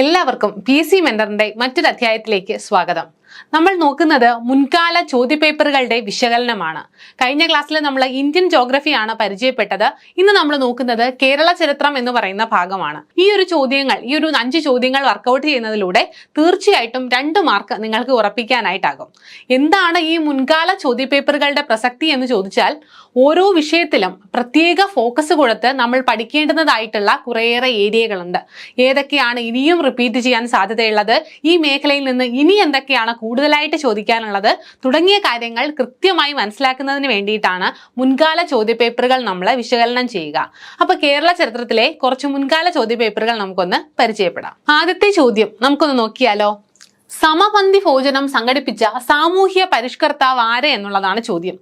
എല്ലാവർക്കും P C മെന്ററിന്റെ മറ്റൊരു അധ്യായത്തിലേക്ക് സ്വാഗതം. നമ്മൾ നോക്കുന്നത് മുൻകാല ചോദ്യപേപ്പറുകളുടെ വിശകലനമാണ്. കഴിഞ്ഞ ക്ലാസ്സിൽ നമ്മൾ ഇന്ത്യൻ ജോഗ്രഫിയാണ് പരിചയപ്പെട്ടത്. ഇന്ന് നമ്മൾ നോക്കുന്നത് കേരള ചരിത്രം എന്ന് പറയുന്ന ഭാഗമാണ്. ഈ ഒരു ചോദ്യങ്ങൾ ഈ ഒരു അഞ്ച് ചോദ്യങ്ങൾ വർക്കൗട്ട് ചെയ്യുന്നതിലൂടെ തീർച്ചയായിട്ടും രണ്ട് മാർക്ക് നിങ്ങൾക്ക് ഉറപ്പിക്കാനായിട്ടാകും. എന്താണ് ഈ മുൻകാല ചോദ്യപേപ്പറുകളുടെ പ്രസക്തി എന്ന് ചോദിച്ചാൽ ഓരോ വിഷയത്തിലും പ്രത്യേക ഫോക്കസ് കൊടുത്ത് നമ്മൾ പഠിക്കേണ്ടതായിട്ടുള്ള കുറേയേറെ ഏരിയകളുണ്ട് ഏതൊക്കെയാണ് ഇനിയും റിപ്പീറ്റ് ചെയ്യാൻ സാധ്യതയുള്ളത്? ഈ മേഖലയിൽ നിന്ന് ഇനി എന്തൊക്കെയാണ് കൂടുതലായിട്ട് ചോദിക്കാനുള്ളത് തുടങ്ങിയ കാര്യങ്ങൾ കൃത്യമായി മനസ്സിലാക്കുന്നതിന് വേണ്ടിയിട്ടാണ് മുൻകാല ചോദ്യപേപ്പറുകൾ നമ്മൾ വിശകലനം ചെയ്യുക. അപ്പൊ കേരള ചരിത്രത്തിലെ കുറച്ച് മുൻകാല ചോദ്യപേപ്പറുകൾ നമുക്കൊന്ന് പരിചയപ്പെടാം. ആദ്യത്തെ ചോദ്യം നമുക്കൊന്ന് നോക്കിയാലോ? സമപന്തി ഭോജനം സംഘടിപ്പിച്ച സാമൂഹ്യ പരിഷ്കർത്താവ് ആരെ എന്നുള്ളതാണ് ചോദ്യം.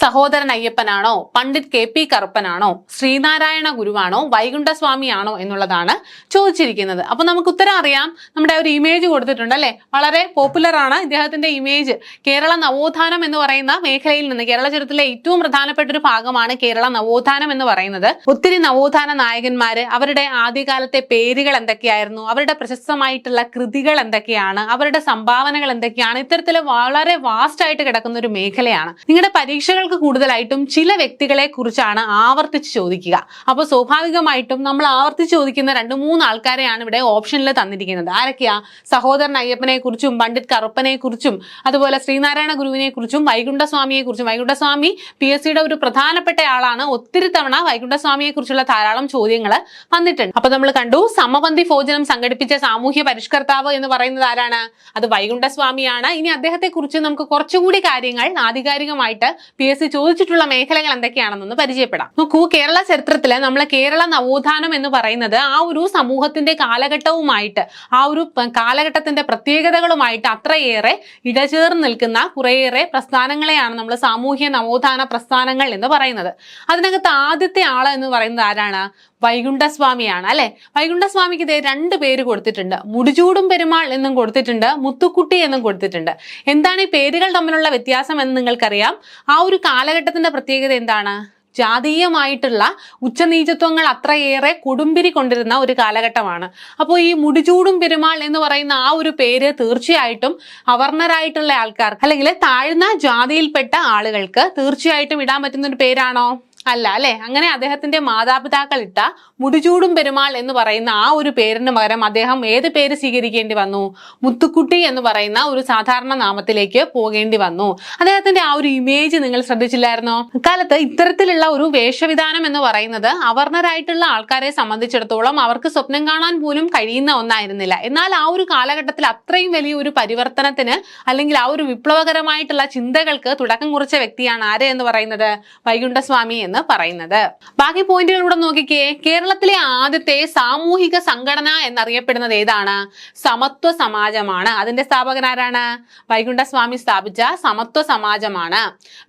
സഹോദരൻ അയ്യപ്പനാണോ പണ്ഡിറ്റ് കെ പി കറുപ്പനാണോ ശ്രീനാരായണ ഗുരുവാണോ വൈകുണ്ഠസ്വാമിയാണോ എന്നുള്ളതാണ് ചോദിച്ചിരിക്കുന്നത്. അപ്പൊ നമുക്ക് ഉത്തരം അറിയാം. നമ്മുടെ ഒരു ഇമേജ് കൊടുത്തിട്ടുണ്ട് അല്ലേ? വളരെ പോപ്പുലറാണ് ഇദ്ദേഹത്തിന്റെ ഇമേജ് കേരള നവോത്ഥാനം എന്ന് പറയുന്ന മേഖലയിൽ നിന്ന് കേരള ചരിത്രത്തിലെ ഏറ്റവും പ്രധാനപ്പെട്ട ഒരു ഭാഗമാണ് കേരള നവോത്ഥാനം എന്ന് പറയുന്നത്. ഒത്തിരി നവോത്ഥാന നായകന്മാര് അവരുടെ ആദ്യകാലത്തെ പേരുകൾ എന്തൊക്കെയായിരുന്നു? അവരുടെ പ്രശസ്തമായിട്ടുള്ള കൃതികൾ എന്തൊക്കെയാണ്? അവരുടെ സംഭാവനകൾ എന്തൊക്കെയാണ്? ഇത്തരത്തിൽ വളരെ വാസ്റ്റ് ആയിട്ട് കിടക്കുന്ന ഒരു മേഖലയാണ്. നിങ്ങളുടെ പരീക്ഷകൾക്ക് കൂടുതലായിട്ടും ചില വ്യക്തികളെ കുറിച്ചാണ് ആവർത്തിച്ച് ചോദിക്കുക. അപ്പോൾ സ്വാഭാവികമായിട്ടും നമ്മൾ ആവർത്തിച്ച് ചോദിക്കുന്ന രണ്ട് മൂന്ന് ആൾക്കാരെയാണ് ഇവിടെ ഓപ്ഷനിൽ തന്നിരിക്കുന്നത്. ആരൊക്കെയാ? സഹോദരൻ അയ്യപ്പനെ കുറിച്ചും പണ്ഡിറ്റ് കറുപ്പനെ കുറിച്ചും അതുപോലെ ശ്രീനാരായണ ഗുരുവിനെ കുറിച്ചും വൈകുണ്ഠസ്വാമിയെ കുറിച്ചും. വൈകുണ്ഠസ്വാമി പി എസ് സിയുടെ ഒരു പ്രധാനപ്പെട്ട ആളാണ്. ഒത്തിരി തവണ വൈകുണ്ഠസ്വാമിയെ കുറിച്ചുള്ള ധാരാളം ചോദ്യങ്ങൾ വന്നിട്ടുണ്ട്. അപ്പൊ നമ്മൾ കണ്ടു സമപന്തി ഭോജനം സംഘടിപ്പിച്ച സാമൂഹ്യ പരിഷ്കർത്താവ് എന്ന് പറയുന്നത് ആരാണ്? അത് വൈകുണ്ഠസ്വാമിയാണ്. ഇനി അദ്ദേഹത്തെ കുറിച്ച് നമുക്ക് കുറച്ചുകൂടി കാര്യങ്ങൾ ആധികാരികമായിട്ട് പി എസ് സി ചോദിച്ചിട്ടുള്ള മേഖലകൾ എന്തൊക്കെയാണെന്നൊന്ന് പരിചയപ്പെടാം. നോക്കൂ കേരള ചരിത്രത്തിൽ നമ്മളെ കേരള നവോത്ഥാനം എന്ന് പറയുന്നത് ആ ഒരു സമൂഹത്തിന്റെ കാലഘട്ടവുമായിട്ട് ആ ഒരു കാലഘട്ടത്തിന്റെ പ്രത്യേകതകളുമായിട്ട് അത്രയേറെ ഇടചേർന്ന് നിൽക്കുന്ന കുറേയേറെ പ്രസ്ഥാനങ്ങളെയാണ് നമ്മൾ സാമൂഹ്യ നവോത്ഥാന പ്രസ്ഥാനങ്ങൾ എന്ന് പറയുന്നത്. അതിനകത്ത് ആദ്യത്തെ ആൾ എന്ന് പറയുന്നത് ആരാണ്? വൈകുണ്ഠസ്വാമിയാണ് അല്ലെ? വൈകുണ്ഠസ്വാമിക്ക് ഇതേ രണ്ട് പേര് കൊടുത്തിട്ടുണ്ട്. മുടിചൂടും പെരുമാൾ എന്നും കൊടുത്തിട്ടുണ്ട് മുത്തുക്കുട്ടി എന്നും കൊടുത്തിട്ടുണ്ട്. എന്താണ് ഈ പേരുകൾ തമ്മിലുള്ള വ്യത്യാസം എന്ന് നിങ്ങൾക്കറിയാം? ആ ഒരു കാലഘട്ടത്തിന്റെ പ്രത്യേകത എന്താണ്? ജാതീയമായിട്ടുള്ള ഉച്ചനീചത്വങ്ങൾ അത്രയേറെ കൊടുമ്പിരി കൊണ്ടിരുന്ന ഒരു കാലഘട്ടമാണ്. അപ്പോൾ ഈ മുടിചൂടും പെരുമാൾ എന്ന് പറയുന്ന ആ ഒരു പേര് തീർച്ചയായിട്ടും അവർണരായിട്ടുള്ള ആൾക്കാർ അല്ലെങ്കിൽ താഴ്ന്ന ജാതിയിൽപ്പെട്ട ആളുകൾക്ക് തീർച്ചയായിട്ടും ഇടാൻ പറ്റുന്ന ഒരു പേരാണോ? അല്ല അല്ലെ? അങ്ങനെ അദ്ദേഹത്തിന്റെ മാതാപിതാക്കൾ ഇട്ട മുടിചൂടും പെരുമാൾ എന്ന് പറയുന്ന ആ ഒരു പേരിന് പകരം അദ്ദേഹം ഏത് പേര് സ്വീകരിക്കേണ്ടി വന്നു? മുത്തുക്കുട്ടി എന്ന് പറയുന്ന ഒരു സാധാരണ നാമത്തിലേക്ക് പോകേണ്ടി വന്നു. അദ്ദേഹത്തിന്റെ ആ ഒരു ഇമേജ് നിങ്ങൾ ശ്രദ്ധിച്ചില്ലായിരുന്നോ? കാലത്ത് ഇത്തരത്തിലുള്ള ഒരു വേഷവിധാനം എന്ന് പറയുന്നത് അവർണരായിട്ടുള്ള ആൾക്കാരെ സംബന്ധിച്ചിടത്തോളം അവർക്ക് സ്വപ്നം കാണാൻ പോലും കഴിയുന്ന ഒന്നായിരുന്നില്ല. എന്നാൽ ആ ഒരു കാലഘട്ടത്തിൽ അത്രയും വലിയ ഒരു പരിവർത്തനത്തിന് അല്ലെങ്കിൽ ആ ഒരു വിപ്ലവകരമായിട്ടുള്ള ചിന്തകൾക്ക് തുടക്കം കുറിച്ച വ്യക്തിയാണ് ആര് എന്ന് പറയുന്നത്? വൈകുണ്ഠസ്വാമി എന്ന് പറയുന്നത്. ബാക്കി പോയിന്റുകളിലൂടെ നോക്കിക്കേ. കേരളത്തിലെ ആദ്യത്തെ സാമൂഹിക സംഘടന എന്നറിയപ്പെടുന്നത് ഏതാണ്? സമത്വ സമാജമാണ്. അതിന്റെ സ്ഥാപകനാരാണ് വൈകുണ്ഠസ്വാമി സ്ഥാപിച്ച സമത്വ സമാജമാണ്.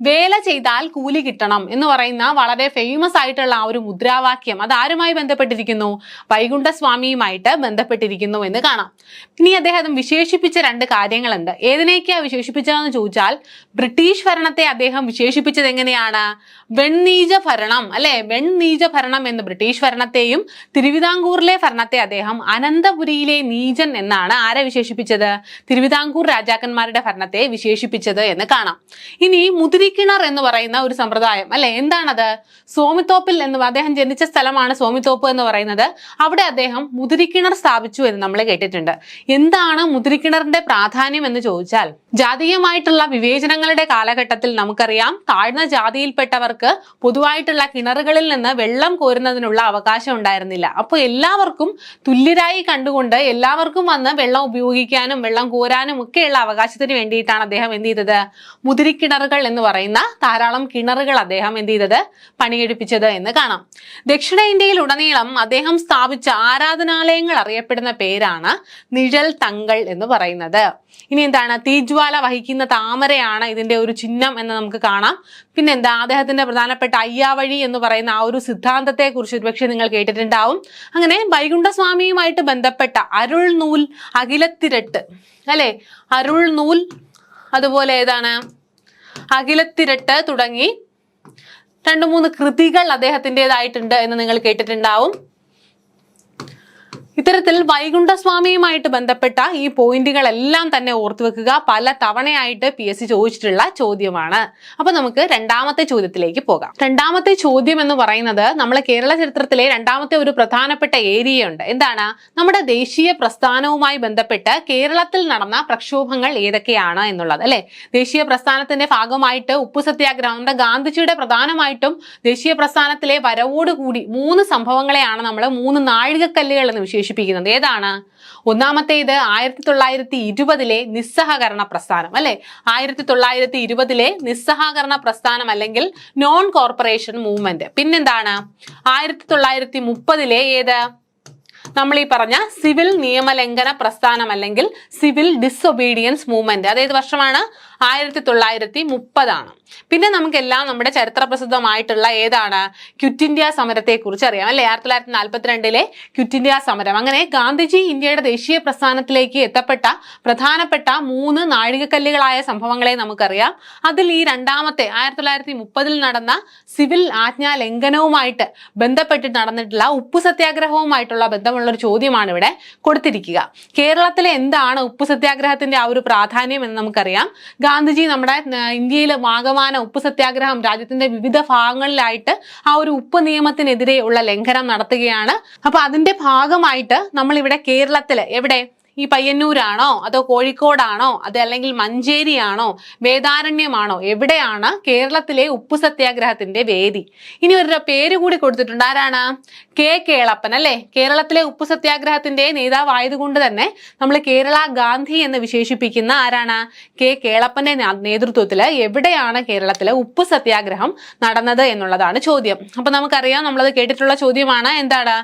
വേല ചെയ്താൽ കൂലി കിട്ടണം എന്ന് പറയുന്ന വളരെ ഫേമസ് ആയിട്ടുള്ള ആ ഒരു മുദ്രാവാക്യം അത് ആരുമായി ബന്ധപ്പെട്ടിരിക്കുന്നു? വൈകുണ്ഠസ്വാമിയുമായിട്ട് ബന്ധപ്പെട്ടിരിക്കുന്നു എന്ന് കാണാം. ഇനി അദ്ദേഹം വിശേഷിപ്പിച്ച രണ്ട് കാര്യങ്ങളുണ്ട്. ഏതിനേക്കാ വിശേഷിപ്പിച്ചതെന്ന് ചോദിച്ചാൽ ബ്രിട്ടീഷ് ഭരണത്തെ അദ്ദേഹം വിശേഷിപ്പിച്ചത് എങ്ങനെയാണ്? വെണ്ണീജ ഭരണം അല്ലെ? വെണ്ണീജ ഭരണം എന്ന് ബ്രിട്ടീഷ് ഭരണത്തെയും തിരുവിതാംകൂറിലെ ഭരണത്തെ അദ്ദേഹം അനന്തപുരിയിലെ നീചൻ എന്നാണ് ആരെ വിശേഷിപ്പിച്ചത്? തിരുവിതാംകൂർ രാജാക്കന്മാരുടെ ഭരണത്തെ വിശേഷിപ്പിച്ചത് എന്ന് കാണാം. ഇനി മുതിരിക്കിണർ എന്ന് പറയുന്ന ഒരു സമ്പ്രദായം അല്ലെ? എന്താണത്? സോമിത്തോപ്പിൽ എന്ന് അദ്ദേഹം ജനിച്ച സ്ഥലമാണ് സോമിത്തോപ്പ് എന്ന് പറയുന്നത്. അവിടെ അദ്ദേഹം മുതിരിക്കിണർ സ്ഥാപിച്ചു എന്ന് നമ്മൾ കേട്ടിട്ടുണ്ട്. എന്താണ് മുതിരിക്കിണറിന്റെ പ്രാധാന്യം എന്ന് ചോദിച്ചാൽ ജാതീയമായിട്ടുള്ള വിവേചനങ്ങളുടെ കാലഘട്ടത്തിൽ നമുക്കറിയാം താഴ്ന്ന ജാതിയിൽപ്പെട്ടവർക്ക് പൊതുവായിട്ടുള്ള കിണറുകളിൽ നിന്ന് വെള്ളം കോരുന്നതിനുള്ള അവകാശം ഉണ്ടായിരുന്നില്ല. അപ്പോൾ എല്ലാവർക്കും തുല്യരായി കണ്ടുകൊണ്ട് എല്ലാവർക്കും വന്ന് വെള്ളം ഉപയോഗിക്കാനും വെള്ളം കോരാനും ഒക്കെയുള്ള അവകാശത്തിന് വേണ്ടിയിട്ടാണ് അദ്ദേഹം എന്ത് ചെയ്തത്? മുതിരിക്കിണറുകൾ എന്ന് പറയുന്ന ധാരാളം കിണറുകൾ അദ്ദേഹം എന്ത് ചെയ്തത്? പണിയെടുപ്പിച്ചത് എന്ന് കാണാം. ദക്ഷിണേന്ത്യയിൽ ഉടനീളം അദ്ദേഹം സ്ഥാപിച്ച ആരാധനാലയങ്ങൾ അറിയപ്പെടുന്ന പേരാണ് നിഴൽ തങ്ങൾ എന്ന് പറയുന്നത്. ഇനി എന്താണ്? തീജ്വാല വഹിക്കുന്ന താമരയാണ് ഇതിന്റെ ഒരു ചിഹ്നം എന്ന് നമുക്ക് കാണാം. പിന്നെ എന്താ അദ്ദേഹത്തിന്റെ പ്രധാനപ്പെട്ട അയ്യാവഴി എന്ന് പറയുന്ന ആ ഒരു സിദ്ധാന്തത്തെ കുറിച്ച് ഒരുപക്ഷെ നിങ്ങൾ കേട്ടിട്ടുണ്ടാവും. അങ്ങനെ വൈകുണ്ഠസ്വാമിയുമായിട്ട് ബന്ധപ്പെട്ട അരുൾ നൂൽ അഖിലത്തിരട്ട് അല്ലെ? അരുൾ നൂൽ അതുപോലെ ഏതാണ്? അഖിലത്തിരട്ട് തുടങ്ങി രണ്ടു മൂന്ന് കൃതികൾ അദ്ദേഹത്തിന്റെതായിട്ടുണ്ട് എന്ന് നിങ്ങൾ കേട്ടിട്ടുണ്ടാവും. ഇത്തരത്തിൽ വൈകുണ്ഠസ്വാമിയുമായിട്ട് ബന്ധപ്പെട്ട ഈ പോയിന്റുകളെല്ലാം തന്നെ ഓർത്തു വെക്കുക. പല തവണയായിട്ട് പി എസ് സി ചോദിച്ചിട്ടുള്ള ചോദ്യമാണ്. അപ്പൊ നമുക്ക് രണ്ടാമത്തെ ചോദ്യത്തിലേക്ക് പോകാം. രണ്ടാമത്തെ ചോദ്യം എന്ന് പറയുന്നത് നമ്മളെ കേരള ചരിത്രത്തിലെ രണ്ടാമത്തെ ഒരു പ്രധാനപ്പെട്ട ഏരിയ ഉണ്ട് എന്താണ്? നമ്മുടെ ദേശീയ പ്രസ്ഥാനവുമായി ബന്ധപ്പെട്ട് കേരളത്തിൽ നടന്ന പ്രക്ഷോഭങ്ങൾ ഏതൊക്കെയാണ് എന്നുള്ളത് അല്ലെ? ദേശീയ പ്രസ്ഥാനത്തിന്റെ ഭാഗമായിട്ട് ഉപ്പു സത്യാഗ്രഹം നമ്മുടെ ഗാന്ധിജിയുടെ പ്രധാനമായിട്ടും ദേശീയ പ്രസ്ഥാനത്തിലെ വരവോടുകൂടി മൂന്ന് സംഭവങ്ങളെയാണ് നമ്മൾ മൂന്ന് നാഴികക്കല്ലുകൾ എന്ന് വിശേഷിപ്പിക്കുന്നത്. ഏതാണ്? ഒന്നാമത്തേത് ആയിരത്തി തൊള്ളായിരത്തി ഇരുപതിലെ നിസ്സഹകരണ പ്രസ്ഥാനം അല്ലെ? ആയിരത്തി തൊള്ളായിരത്തി ഇരുപതിലെ നിസ്സഹകരണ പ്രസ്ഥാനം അല്ലെങ്കിൽ നോൺ കോർപ്പറേഷൻ മൂവ്മെന്റ് പിന്നെന്താണ്? ആയിരത്തി തൊള്ളായിരത്തി മുപ്പതിലെ ഏത്? നമ്മൾ ഈ പറഞ്ഞ സിവിൽ നിയമലംഘന പ്രസ്ഥാനം അല്ലെങ്കിൽ സിവിൽ ഡിസൊബീഡിയൻസ് മൂവ്മെന്റ് അതേത് വർഷമാണ് ആയിരത്തി തൊള്ളായിരത്തി മുപ്പതാണ് പിന്നെ നമുക്കെല്ലാം നമ്മുടെ ചരിത്ര പ്രസിദ്ധമായിട്ടുള്ള ഏതാണ്? ക്വിറ്റ് ഇന്ത്യ സമരത്തെ കുറിച്ച് അറിയാം അല്ലെ? ആയിരത്തി തൊള്ളായിരത്തി നാൽപ്പത്തിരണ്ടിലെ ക്വിറ്റ് ഇന്ത്യ സമരം. അങ്ങനെ ഗാന്ധിജി ഇന്ത്യയുടെ ദേശീയ പ്രസ്ഥാനത്തിലേക്ക് എത്തപ്പെട്ട പ്രധാനപ്പെട്ട മൂന്ന് നാഴികക്കല്ലുകളായ സംഭവങ്ങളെ നമുക്കറിയാം. അതിൽ ഈ രണ്ടാമത്തെ ആയിരത്തി തൊള്ളായിരത്തി മുപ്പതിൽ നടന്ന സിവിൽ ആജ്ഞാ ലംഘനവുമായിട്ട് ബന്ധപ്പെട്ട് നടന്നിട്ടുള്ള ഉപ്പു സത്യാഗ്രഹവുമായിട്ടുള്ള ബന്ധമുള്ള ഒരു ചോദ്യമാണ് ഇവിടെ കൊടുത്തിരിക്കുക. കേരളത്തിലെ എന്താണ് ഉപ്പു സത്യാഗ്രഹത്തിന്റെ ആ ഒരു പ്രാധാന്യം എന്ന് നമുക്കറിയാം. ഗാന്ധിജി നമ്മുടെ ഇന്ത്യയിൽ വാഗമാന ഉപ്പ് സത്യാഗ്രഹം രാജ്യത്തിന്റെ വിവിധ ഭാഗങ്ങളിലായിട്ട് ആ ഒരു ഉപ്പ് നിയമത്തിനെതിരെയുള്ള ലംഘനം നടത്തുകയാണ്. അപ്പൊ അതിന്റെ ഭാഗമായിട്ട് നമ്മൾ ഇവിടെ കേരളത്തിൽ എവിടെ? ഈ പയ്യന്നൂരാണോ? അതോ കോഴിക്കോടാണോ? അത് അല്ലെങ്കിൽ മഞ്ചേരിയാണോ? വേദാരണ്യമാണോ? എവിടെയാണ് കേരളത്തിലെ ഉപ്പു സത്യാഗ്രഹത്തിന്റെ വേദി? ഇനി ഒരു പേര് കൂടി കൊടുത്തിട്ടുണ്ട്. ആരാണ്? കെ കേളപ്പൻ അല്ലെ? കേരളത്തിലെ ഉപ്പു സത്യാഗ്രഹത്തിന്റെ നേതാവായതുകൊണ്ട് തന്നെ നമ്മൾ കേരള ഗാന്ധി എന്ന് വിശേഷിപ്പിക്കുന്ന ആരാണ്? കെ കേളപ്പന്റെ നേതൃത്വത്തിൽ എവിടെയാണ് കേരളത്തിലെ ഉപ്പു സത്യാഗ്രഹം നടന്നത് എന്നുള്ളതാണ് ചോദ്യം. അപ്പൊ നമുക്കറിയാം നമ്മളത് കേട്ടിട്ടുള്ള ചോദ്യമാണ് എന്താണ്?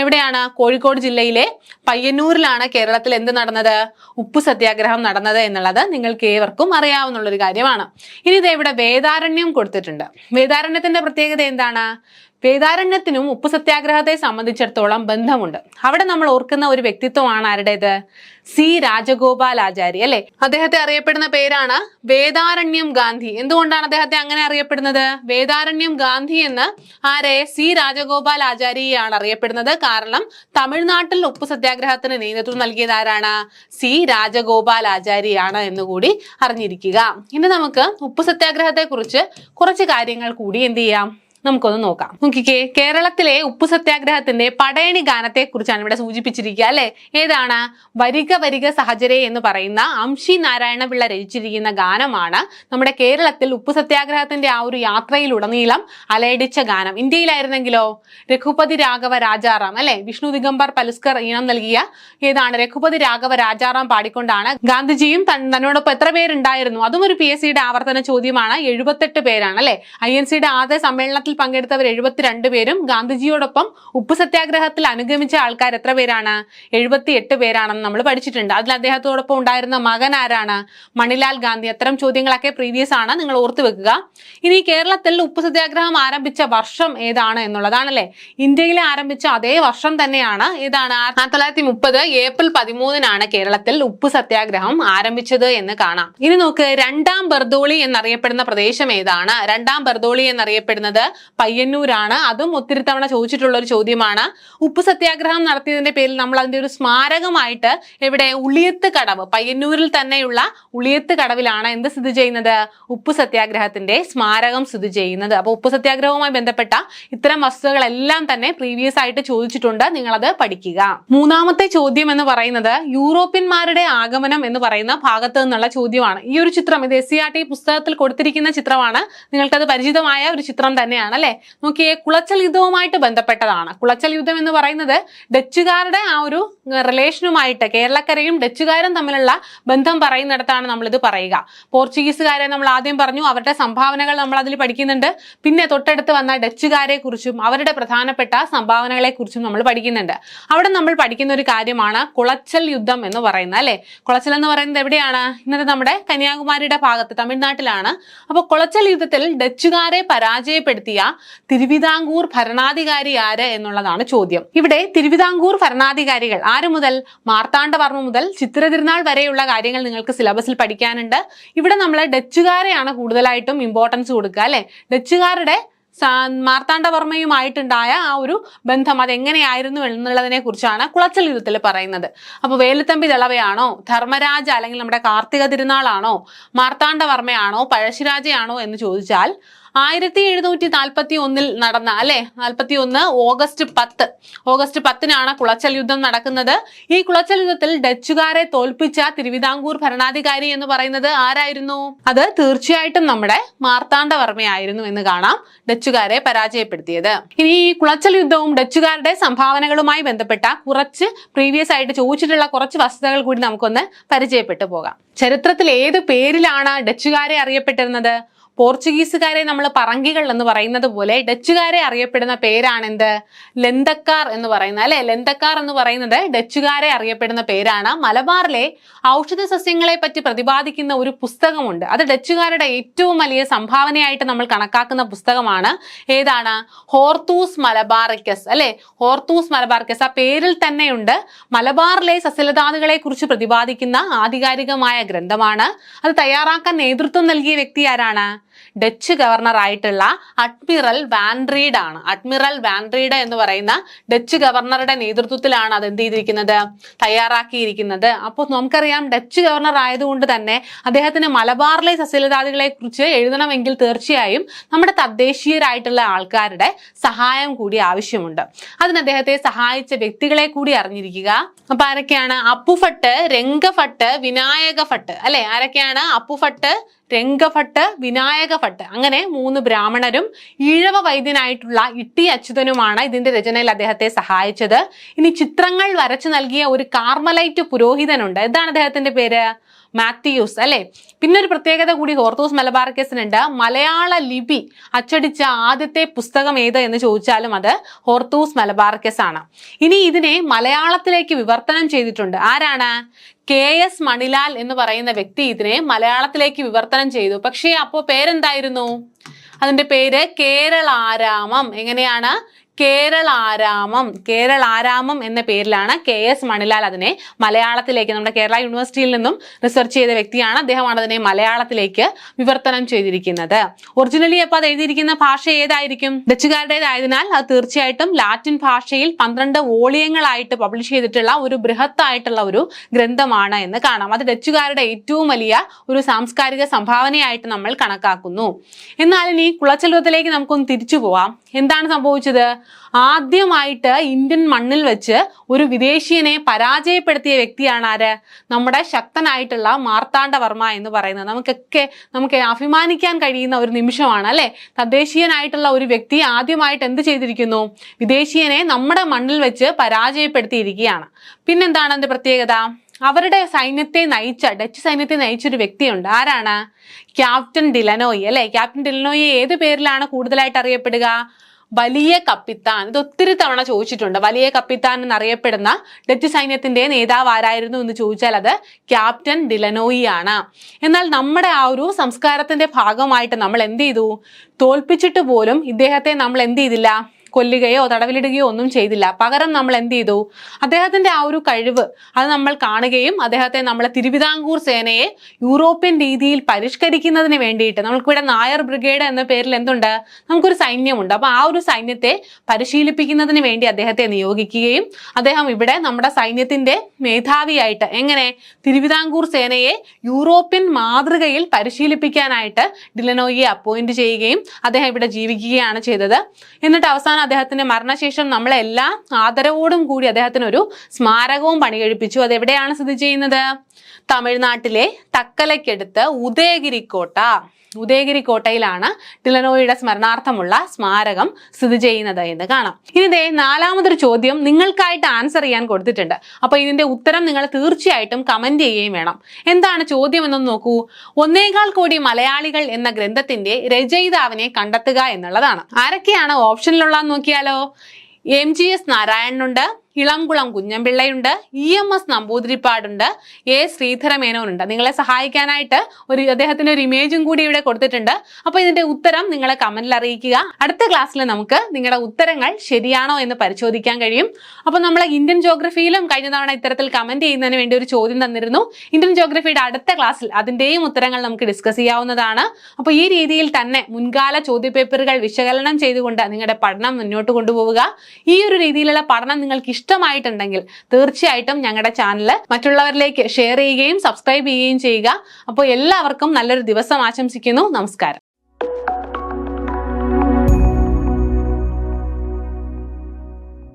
എവിടെയാണ്? കോഴിക്കോട് ജില്ലയിലെ പയ്യന്നൂരിലാണ് കേരളത്തിൽ എന്ത് നടന്നത്? ഉപ്പു സത്യാഗ്രഹം നടന്നത് എന്നുള്ളത് നിങ്ങൾക്ക് ഏവർക്കും അറിയാവുന്ന ഒരു കാര്യമാണ്. ഇനി ഇത് ഇവിടെ വേദാരണ്യം കൊടുത്തിട്ടുണ്ട്. വേദാരണ്യത്തിന്റെ പ്രത്യേകത എന്താണ്? വേദാരണ്യത്തിനും ഉപ്പു സത്യാഗ്രഹത്തെ സംബന്ധിച്ചിടത്തോളം ബന്ധമുണ്ട്. അവിടെ നമ്മൾ ഓർക്കുന്ന ഒരു വ്യക്തിത്വമാണ് ആരുടേത്? സി രാജഗോപാലാചാരി അല്ലെ? അദ്ദേഹത്തെ അറിയപ്പെടുന്ന പേരാണ് വേദാരണ്യം ഗാന്ധി. എന്തുകൊണ്ടാണ് അദ്ദേഹത്തെ അങ്ങനെ അറിയപ്പെടുന്നത്? വേദാരണ്യം ഗാന്ധി എന്ന് ആരെ? സി രാജഗോപാൽ ആചാര്യയാണ് അറിയപ്പെടുന്നത്. കാരണം തമിഴ്നാട്ടിൽ ഉപ്പു സത്യാഗ്രഹത്തിന് നേതൃത്വം നൽകിയത് ആരാണ്? സി രാജഗോപാൽ ആചാര്യയാണ് എന്നുകൂടി അറിഞ്ഞിരിക്കുക. ഇനി നമുക്ക് ഉപ്പു സത്യാഗ്രഹത്തെ കുറിച്ച് കുറച്ച് കാര്യങ്ങൾ കൂടി എന്ത് ചെയ്യാം? നമുക്കൊന്ന് നോക്കാം. നോക്കിക്കേ കേരളത്തിലെ ഉപ്പ് സത്യാഗ്രഹത്തിന്റെ പടയണി ഗാനത്തെ കുറിച്ചാണ് ഇവിടെ സൂചിപ്പിച്ചിരിക്കുക അല്ലെ? ഏതാണ്? വരിക വരിക സഹചരെ എന്ന് പറയുന്ന അംഷി നാരായണപിള്ള രചിച്ചിരിക്കുന്ന ഗാനമാണ് നമ്മുടെ കേരളത്തിൽ ഉപ്പ് സത്യാഗ്രഹത്തിന്റെ ആ ഒരു യാത്രയിലുടനീളം അലയടിച്ച ഗാനം. ഇന്ത്യയിലായിരുന്നെങ്കിലോ? രഘുപതി രാഘവ രാജാറാം അല്ലെ? വിഷ്ണു ദിഗംബർ പലുസ്കർ ഈണം നൽകിയ ഏതാണ്? രഘുപതി രാഘവ രാജാറാം പാടിക്കൊണ്ടാണ് ഗാന്ധിജിയും തന്നോടൊപ്പം എത്ര പേരുണ്ടായിരുന്നു? അതും ഒരു പി എസ് സിയുടെ ആവർത്തന ചോദ്യമാണ്. എഴുപത്തെട്ട് പേരാണ് അല്ലെ? ഐ എൻ സിയുടെ ആദ്യ സമ്മേളനത്തിൽ പങ്കെടുത്തവർ എഴുപത്തിരണ്ട് പേരും ഗാന്ധിജിയോടൊപ്പം ഉപ്പു സത്യാഗ്രഹത്തിൽ അനുഗമിച്ച ആൾക്കാർ എത്ര പേരാണ്? എഴുപത്തി എട്ട് പേരാണെന്ന് നമ്മൾ പഠിച്ചിട്ടുണ്ട്. അതിൽ അദ്ദേഹത്തോടൊപ്പം ഉണ്ടായിരുന്ന മകൻ ആരാണ്? മണിലാൽ ഗാന്ധി. അത്തരം ചോദ്യങ്ങളൊക്കെ പ്രീവിയസ് ആണ്. നിങ്ങൾ ഓർത്തു വെക്കുക. ഇനി കേരളത്തിൽ ഉപ്പു സത്യാഗ്രഹം ആരംഭിച്ച വർഷം ഏതാണ് എന്നുള്ളതാണല്ലേ? ഇന്ത്യയിൽ ആരംഭിച്ച അതേ വർഷം തന്നെയാണ്. ഏതാണ്? ആയിരത്തി തൊള്ളായിരത്തി മുപ്പത് ഏപ്രിൽ പതിമൂന്നിനാണ് കേരളത്തിൽ ഉപ്പു സത്യാഗ്രഹം ആരംഭിച്ചത് എന്ന് കാണാം. ഇനി നോക്ക് രണ്ടാം ബർദോളി എന്നറിയപ്പെടുന്ന പ്രദേശം ഏതാണ്? രണ്ടാം ബർദോളി എന്നറിയപ്പെടുന്നത് പയ്യന്നൂരാണ്. അതും ഒത്തിരി തവണ ചോദിച്ചിട്ടുള്ള ഒരു ചോദ്യമാണ്. ഉപ്പ് സത്യാഗ്രഹം നടത്തിയതിന്റെ പേരിൽ നമ്മൾ അതിന്റെ ഒരു സ്മാരകമായിട്ട് ഇവിടെ ഉളിയത്ത് കടവ്. പയ്യന്നൂരിൽ തന്നെയുള്ള ഉളിയത്ത് കടവിലാണ് എന്ത് സ്ഥിതി ചെയ്യുന്നത്? ഉപ്പ് സത്യാഗ്രഹത്തിന്റെ സ്മാരകം സ്ഥിതി ചെയ്യുന്നത്. അപ്പോൾ ഉപ്പ് സത്യാഗ്രഹവുമായി ബന്ധപ്പെട്ട ഇത്തരം വസ്തുക്കളെല്ലാം തന്നെ പ്രീവിയസ് ആയിട്ട് ചോദിച്ചിട്ടുണ്ട്. നിങ്ങൾ അത് പഠിക്കുക. മൂന്നാമത്തെ ചോദ്യം എന്ന് പറയുന്നത് യൂറോപ്യന്മാരുടെ ആഗമനം എന്ന് പറയുന്ന ഭാഗത്ത് നിന്നുള്ള ചോദ്യമാണ്. ഈ ഒരു ചിത്രം ഇത് എസ് സി ആർ ടി പുസ്തകത്തിൽ കൊടുത്തിരിക്കുന്ന ചിത്രമാണ്. നിങ്ങൾക്കത് പരിചിതമായ ഒരു ചിത്രം തന്നെയാണ്. അല്ലെ? നോക്കിയേ കുളച്ചൽ യുദ്ധവുമായിട്ട് ബന്ധപ്പെട്ടതാണ്. കുളച്ചൽ യുദ്ധം എന്ന് പറയുന്നത് ഡച്ചുകാരുടെ ആ ഒരു റിലേഷനുമായിട്ട് കേരളക്കരയും ഡച്ചുകാരും തമ്മിലുള്ള ബന്ധം പറയുന്നിടത്താണ് നമ്മളിത് പറയുക. പോർച്ചുഗീസുകാരെ നമ്മൾ ആദ്യം പറഞ്ഞു അവരുടെ സംഭാവനകൾ നമ്മൾ അതിൽ പഠിക്കുന്നുണ്ട്. പിന്നെ തൊട്ടടുത്ത് വന്ന ഡച്ചുകാരെ കുറിച്ചും അവരുടെ പ്രധാനപ്പെട്ട സംഭാവനകളെ കുറിച്ചും നമ്മൾ പഠിക്കുന്നുണ്ട്. അവിടെ നമ്മൾ പഠിക്കുന്ന ഒരു കാര്യമാണ് കുളച്ചൽ യുദ്ധം എന്ന് പറയുന്നത് അല്ലെ? കുളച്ചൽ എന്ന് പറയുന്നത് എവിടെയാണ്? ഇന്നത്തെ നമ്മുടെ കന്യാകുമാരിയുടെ ഭാഗത്ത് തമിഴ്നാട്ടിലാണ്. അപ്പോൾ കുളച്ചൽ യുദ്ധത്തിൽ ഡച്ചുകാരെ പരാജയപ്പെടുത്തിയ തിരുവിതാംകൂർ ഭരണാധികാരി ആര് എന്നുള്ളതാണ് ചോദ്യം. ഇവിടെ തിരുവിതാംകൂർ ഭരണാധികാരികൾ ആര് മുതൽ? മാർത്താണ്ഡവർമ്മ മുതൽ ചിത്ര വരെയുള്ള കാര്യങ്ങൾ നിങ്ങൾക്ക് സിലബസിൽ പഠിക്കാനുണ്ട്. ഇവിടെ നമ്മൾ ഡച്ചുകാരെയാണ് കൂടുതലായിട്ടും ഇമ്പോർട്ടൻസ് കൊടുക്കുക അല്ലെ? ഡച്ചുകാരുടെ മാർത്താണ്ഡവർമ്മയുമായിട്ടുണ്ടായ ആ ഒരു ബന്ധം അതെങ്ങനെയായിരുന്നു എന്നുള്ളതിനെ കുറിച്ചാണ് കുളച്ചൽ യുദ്ധത്തിൽ പറയുന്നത്. അപ്പോൾ വേലുത്തമ്പി ദളവയാണോ? ധർമ്മരാജ അല്ലെങ്കിൽ നമ്മുടെ കാർത്തിക തിരുനാളാണോ? മാർത്താണ്ഡവർമ്മയാണോ? പഴശ്ശിരാജയാണോ എന്ന് ചോദിച്ചാൽ ആയിരത്തി എഴുന്നൂറ്റി നാൽപ്പത്തി ഒന്നിൽ നടന്ന അല്ലെ? നാൽപ്പത്തി ഒന്ന് ഓഗസ്റ്റ് പത്ത്. ഓഗസ്റ്റ് പത്തിനാണ് കുളച്ചൽ യുദ്ധം നടക്കുന്നത്. ഈ കുളച്ചൽ യുദ്ധത്തിൽ ഡച്ചുകാരെ തോൽപ്പിച്ച തിരുവിതാംകൂർ ഭരണാധികാരി എന്ന് പറയുന്നത് ആരായിരുന്നു? അത് തീർച്ചയായിട്ടും നമ്മുടെ മാർത്താണ്ഡവർമ്മയായിരുന്നു എന്ന് കാണാം ഡച്ചുകാരെ പരാജയപ്പെടുത്തിയത്. ഇനി ഈ കുളച്ചൽ യുദ്ധവും ഡച്ചുകാരുടെ സംഭാവനകളുമായി ബന്ധപ്പെട്ട കുറച്ച് പ്രീവിയസ് ആയിട്ട് ചോദിച്ചിട്ടുള്ള കുറച്ച് വസ്തുതകൾ കൂടി നമുക്കൊന്ന് പരിചയപ്പെട്ടു പോകാം. ചരിത്രത്തിൽ ഏത് പേരിലാണ് ഡച്ചുകാരെ അറിയപ്പെട്ടിരുന്നത്? പോർച്ചുഗീസുകാരെ നമ്മൾ പറങ്കികൾ എന്ന് പറയുന്നത് പോലെ ഡച്ചുകാരെ അറിയപ്പെടുന്ന പേരാണെന്ത്? ലെന്തക്കാർ എന്ന് പറയുന്നത്. അല്ലെ? ലെന്തക്കാർ എന്ന് പറയുന്നത് ഡച്ചുകാരെ അറിയപ്പെടുന്ന പേരാണ്. മലബാറിലെ ഔഷധ സസ്യങ്ങളെ പറ്റി പ്രതിപാദിക്കുന്ന ഒരു പുസ്തകമുണ്ട്. അത് ഡച്ചുകാരുടെ ഏറ്റവും വലിയ സംഭാവനയായിട്ട് നമ്മൾ കണക്കാക്കുന്ന പുസ്തകമാണ്. ഏതാണ്? Hortus Malabaricus. അല്ലെ? Hortus Malabaricus. ആ പേരിൽ തന്നെയുണ്ട് മലബാറിലെ സസ്യലതാദികളെ കുറിച്ച് പ്രതിപാദിക്കുന്ന ആധികാരികമായ ഗ്രന്ഥമാണ്. അത് തയ്യാറാക്കാൻ നേതൃത്വം നൽകിയ വ്യക്തി ആരാണ്? ഡച്ച് ഗവർണർ ആയിട്ടുള്ള അഡ്മിറൽ വാൻഡ്രീഡ് ആണ്. അഡ്മിറൽ വാൻഡ്രീഡ് എന്ന് പറയുന്ന ഡച്ച് ഗവർണറുടെ നേതൃത്വത്തിലാണ് അത് എന്ത് ചെയ്തിരിക്കുന്നത്? തയ്യാറാക്കിയിരിക്കുന്നത്. അപ്പോൾ നമുക്കറിയാം ഡച്ച് ഗവർണർ ആയതുകൊണ്ട് തന്നെ അദ്ദേഹത്തിന് മലബാറിലെ സസ്യലതാദികളെ കുറിച്ച് എഴുതണമെങ്കിൽ തീർച്ചയായും നമ്മുടെ തദ്ദേശീയരായിട്ടുള്ള ആൾക്കാരുടെ സഹായം കൂടി ആവശ്യമുണ്ട്. അതിന് അദ്ദേഹത്തെ സഹായിച്ച വ്യക്തികളെ കൂടി അറിഞ്ഞിരിക്കുക. അപ്പൊ ആരൊക്കെയാണ്? അപ്പുഫട്ട് രംഗഫട്ട് വിനായക ഫട്ട് അല്ലെ? ആരൊക്കെയാണ്? അപ്പുഫട്ട് രംഗഭട്ട് വിനായക ഭട്ട് അങ്ങനെ മൂന്ന് ബ്രാഹ്മണരും ഈഴവ വൈദ്യനായിട്ടുള്ള ഇട്ടി അച്യുതനുമാണ് ഇതിന്റെ രചനയിൽ അദ്ദേഹത്തെ സഹായിച്ചത്. ഇനി ചിത്രങ്ങൾ വരച്ചു നൽകിയ ഒരു കാർമലൈറ്റ് പുരോഹിതനുണ്ട്. എന്താണ് അദ്ദേഹത്തിന്റെ പേര്? മാത്യൂസ് അല്ലെ? പിന്നെ ഒരു പ്രത്യേകത കൂടി ഹോർത്തൂസ് മലബാർക്കസിനുണ്ട് മലയാള ലിപി അച്ചടിച്ച ആദ്യത്തെ പുസ്തകം ഏത് എന്ന് ചോദിച്ചാലും അത് ഹോർത്തൂസ് മലബാർ ആണ് ഇനി ഇതിനെ മലയാളത്തിലേക്ക് വിവർത്തനം ചെയ്തിട്ടുണ്ട്. ആരാണ്? കെ എസ് മണിലാൽ എന്ന് പറയുന്ന വ്യക്തി ഇതിനെ മലയാളത്തിലേക്ക് വിവർത്തനം ചെയ്തു. പക്ഷേ അപ്പോൾ പേരെന്തായിരുന്നു? അതിന്റെ പേര് കേരളാരാമം. എങ്ങനെയാണ്? കേരളാരാമം. കേരളാരാമം എന്ന പേരിലാണ് കെ എസ് മണിലാൽ അതിനെ മലയാളത്തിലേക്ക് നമ്മുടെ കേരള യൂണിവേഴ്സിറ്റിയിൽ നിന്നും റിസർച്ച് ചെയ്ത വ്യക്തിയാണ്. അദ്ദേഹമാണ് അതിനെ മലയാളത്തിലേക്ക് വിവർത്തനം ചെയ്തിരിക്കുന്നത്. ഒറിജിനലി അപ്പോൾ അത് എഴുതിയിരിക്കുന്ന ഭാഷ ഏതായിരിക്കും? ഡച്ചുകാരുടേതായതിനാൽ അത് തീർച്ചയായിട്ടും ലാറ്റിൻ ഭാഷയിൽ പന്ത്രണ്ട് വോളിയങ്ങളായിട്ട് പബ്ലിഷ് ചെയ്തിട്ടുള്ള ഒരു ബൃഹത്തായിട്ടുള്ള ഒരു ഗ്രന്ഥമാണ് എന്ന് കാണാം. അത് ഡച്ചുകാരുടെ ഏറ്റവും വലിയ ഒരു സാംസ്കാരിക സംഭാവനയായിട്ട് നമ്മൾ കണക്കാക്കുന്നു. എന്നാൽ ഇനി കുളച്ചെലുവത്തിലേക്ക് നമുക്കൊന്ന് തിരിച്ചു പോവാം. എന്താണ് സംഭവിച്ചത്? ആദ്യമായിട്ട് ഇന്ത്യൻ മണ്ണിൽ വെച്ച് ഒരു വിദേശീയനെ പരാജയപ്പെടുത്തിയ വ്യക്തിയാണ് ആര്? നമ്മുടെ ശക്തനായിട്ടുള്ള മാർത്താണ്ഡവർമ്മ എന്ന് പറയുന്നത്. നമുക്കൊക്കെ നമുക്ക് അഭിമാനിക്കാൻ കഴിയുന്ന ഒരു നിമിഷമാണ് അല്ലെ? തദ്ദേശീയനായിട്ടുള്ള ഒരു വ്യക്തി ആദ്യമായിട്ട് എന്ത് ചെയ്തിരിക്കുന്നു? വിദേശീയനെ നമ്മുടെ മണ്ണിൽ വെച്ച് പരാജയപ്പെടുത്തിയിരിക്കുകയാണ്. പിന്നെന്താണ് അതിന്റെ പ്രത്യേകത? അവരുടെ സൈന്യത്തെ നയിച്ച ഡച്ച് സൈന്യത്തെ നയിച്ച ഒരു വ്യക്തിയുണ്ട്. ആരാണ്? ക്യാപ്റ്റൻ ഡിലനോയി അല്ലെ? ക്യാപ്റ്റൻ ഡിലനോയി ഏത് പേരിലാണ് കൂടുതലായിട്ട് അറിയപ്പെടുക? വലിയ കപ്പിത്താൻ ഇത് ഒത്തിരി തവണ ചോദിച്ചിട്ടുണ്ട്. വലിയ കപ്പിത്താൻ എന്നറിയപ്പെടുന്ന ഡച്ച് സൈന്യത്തിന്റെ നേതാവ് ആരായിരുന്നു എന്ന് ചോദിച്ചാൽ അത് ക്യാപ്റ്റൻ ഡിലനോയി ആണ് എന്നാൽ നമ്മുടെ ആ ഒരു സംസ്കാരത്തിന്റെ ഭാഗമായിട്ട് നമ്മൾ എന്ത് ചെയ്തു? തോൽപ്പിച്ചിട്ട് പോലും ഇദ്ദേഹത്തെ നമ്മൾ എന്ത് ചെയ്തില്ല? കൊല്ലുകയോ തടവിലിടുകയോ ഒന്നും ചെയ്തില്ല. പകരം നമ്മൾ എന്ത് ചെയ്തു? അദ്ദേഹത്തിന്റെ ആ ഒരു കഴിവ് അത് നമ്മൾ കാണുകയും അദ്ദേഹത്തെ നമ്മളെ തിരുവിതാംകൂർ സേനയെ യൂറോപ്യൻ രീതിയിൽ പരിഷ്കരിക്കുന്നതിന് വേണ്ടിയിട്ട് നമുക്കിവിടെ നായർ ബ്രിഗേഡ് എന്ന പേരിൽ എന്തുണ്ട്? നമുക്കൊരു സൈന്യമുണ്ട്. അപ്പൊ ആ ഒരു സൈന്യത്തെ പരിശീലിപ്പിക്കുന്നതിന് വേണ്ടി അദ്ദേഹത്തെ നിയോഗിക്കുകയും അദ്ദേഹം ഇവിടെ നമ്മുടെ സൈന്യത്തിന്റെ മേധാവിയായിട്ട് എങ്ങനെ? തിരുവിതാംകൂർ സേനയെ യൂറോപ്യൻ മാതൃകയിൽ പരിശീലിപ്പിക്കാനായിട്ട് ഡിലനോയിയെ അപ്പോയിന്റ് ചെയ്യുകയും അദ്ദേഹം ഇവിടെ ജീവിക്കുകയാണ് ചെയ്തത്. എന്നിട്ട് അവസാനം അദ്ദേഹത്തിന്റെ മരണശേഷം നമ്മളെല്ലാ ആദരവോടും കൂടി അദ്ദേഹത്തിന് ഒരു സ്മാരകവും പണി കഴിപ്പിച്ചു അത് എവിടെയാണ് സ്ഥിതി ചെയ്യുന്നത്? തമിഴ്നാട്ടിലെ തക്കലയ്ക്കടുത്ത് ഉദയഗിരി കോട്ട ഉദയഗിരി കോട്ടയിലാണ് ടിലനോയുടെ സ്മരണാർത്ഥമുള്ള സ്മാരകം സ്ഥിതി ചെയ്യുന്നത് എന്ന് കാണാം. ഇനി ദേ നാലാമതൊരു ചോദ്യം നിങ്ങൾക്കായിട്ട് ആൻസർ ചെയ്യാൻ കൊടുത്തിട്ടുണ്ട്. അപ്പൊ ഇതിന്റെ ഉത്തരം നിങ്ങൾ തീർച്ചയായിട്ടും കമന്റ് ചെയ്യുകയും വേണം. എന്താണ് ചോദ്യം എന്നൊന്ന് നോക്കൂ. ഒന്നേകാൽ കോടി മലയാളികൾ എന്ന ഗ്രന്ഥത്തിന്റെ രചയിതാവിനെ കണ്ടെത്തുക എന്നുള്ളതാണ്. ആരൊക്കെയാണ് ഓപ്ഷനിലുള്ളതെന്ന് നോക്കിയാലോ? എം ജി എസ് നാരായണനുണ്ട്. ഇളംകുളം കുഞ്ഞമ്പിള്ളയുണ്ട്. ഇ എം എസ് നമ്പൂതിരിപ്പാടുണ്ട്. എ ശ്രീധരമേനോനുണ്ട്. നിങ്ങളെ സഹായിക്കാനായിട്ട് ഒരു അദ്ദേഹത്തിന്റെ ഒരു ഇമേജും കൂടി ഇവിടെ കൊടുത്തിട്ടുണ്ട്. അപ്പോൾ ഇതിന്റെ ഉത്തരം നിങ്ങളെ കമന്റിൽ അറിയിക്കുക. അടുത്ത ക്ലാസ്സിൽ നമുക്ക് നിങ്ങളുടെ ഉത്തരങ്ങൾ ശരിയാണോ എന്ന് പരിശോധിക്കാൻ കഴിയും. അപ്പോൾ നമ്മൾ ഇന്ത്യൻ ജോഗ്രഫിയിലും കഴിഞ്ഞ തവണ ഇത്തരത്തിൽ കമന്റ് ചെയ്യുന്നതിന് വേണ്ടി ഒരു ചോദ്യം തന്നിരുന്നു. ഇന്ത്യൻ ജോഗ്രഫിയുടെ അടുത്ത ക്ലാസ്സിൽ അതിന്റെയും ഉത്തരങ്ങൾ നമുക്ക് ഡിസ്കസ് ചെയ്യാവുന്നതാണ്. അപ്പോൾ ഈ രീതിയിൽ തന്നെ മുൻകാല ചോദ്യപേപ്പറുകൾ വിശകലനം ചെയ്തുകൊണ്ട് നിങ്ങളുടെ പഠനം മുന്നോട്ട് കൊണ്ടുപോവുക. ഈ ഒരു രീതിയിലുള്ള പഠനം നിങ്ങൾക്ക് ഇഷ്ടമായിട്ടുണ്ടെങ്കിൽ തീർച്ചയായിട്ടും ഞങ്ങളുടെ ചാനൽ മറ്റുള്ളവരിലേക്ക് ഷെയർ ചെയ്യുകയും സബ്സ്ക്രൈബ് ചെയ്യുകയും ചെയ്യുക. അപ്പോൾ എല്ലാവർക്കും നല്ലൊരു ദിവസം ആശംസിക്കുന്നു. നമസ്കാരം.